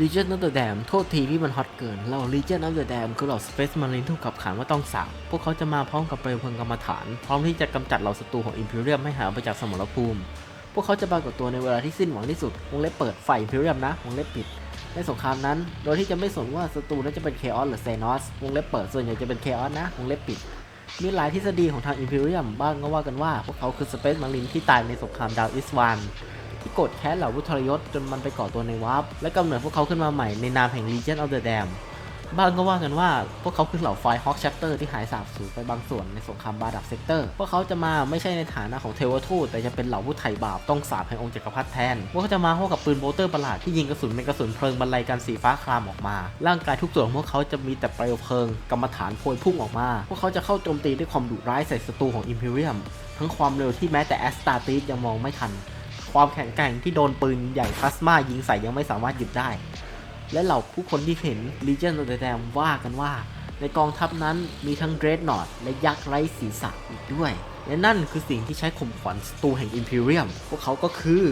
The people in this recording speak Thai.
Legion of the Dam โทษทีที่มันฮอตเกิน เรา Legion of the Dam คือเหล่า Space Marine ถูกขับขันว่าต้องสาบพวกเขาจะมาพร้อมกับเปลวเพลิงกรรมฐาน พร้อมที่จะกำจัดเหล่าศัตรูของ Imperium ให้หายไปจากสมรภูมิ พวกเขาจะปรากฏตัวในเวลาที่สิ้นหวังที่สุด วงเล็บเปิดไฟ Imperium นะ วงเล็บปิด ในสงครามนั้น โดยที่จะไม่สนว่าศัตรูนั้นจะเป็น Chaos หรือ Xenos วงเล็บเปิดส่วนใหญ่จะเป็น Chaos นะ วงเล็บปิด มีหลายทฤษฎีของทาง Imperium บ้างก็ว่ากันว่า พวกเขาคือ Space Marine ที่ตายในสงครามดาวอิสวาน ที่โกรธแค้นเหล่าวุทรยศจนมันไปก่อตัวในวาร์ปและกำเนิดพวกเขาขึ้นมาใหม่ในนามแห่ง Legion of the Dam บ้างก็ว่ากันว่า พวกเขาคือเหล่าไฟฮอ k แชปเตอร์ที่หายสาบสูญไปบางส่วนในสงครามบาดับเซกเตอร์ พวกเขาจะมาไม่ใช่ในฐานะของเทวทูตแต่จะเป็นเหล่าผู้ไถ่บาปต้องสาปแห่งองค์จักรพรรดิแทน พวกเขาจะมาพร้อมกับปืนโบลเตอร์ประหลาดที่ยิงกระสุนเป็นกระสุนเพลิงบรรลัยกันสีฟ้าครามออกมา ร่างกายทุกส่วนของพวกเขาจะมีแต่เปลวเพลิงกรรมฐานโพยพุ่งออกมา พวกเขาจะเข้าโจมตีด้วยความดุร้ายใส่ศัตรูของอิมพีเรียมทั้งความเร็วที่แม้แต่แอสตาติสยังมองไม่ทัน ความแข็งแกร่งที่โดนปืนใหญ่พลาสมายิงใส่ยังไม่สามารถหยุดได้ และเหล่าผู้คนที่เห็น Legion of the Dam ว่ากันว่า ในกองทัพนั้นมีทั้ง Dreadnought และยักษ์ไร้ศีรษะอีกด้วย และนั่นคือสิ่งที่ใช้ข่มขวัญศัตรูแห่ง Imperium พวกเขาก็คือ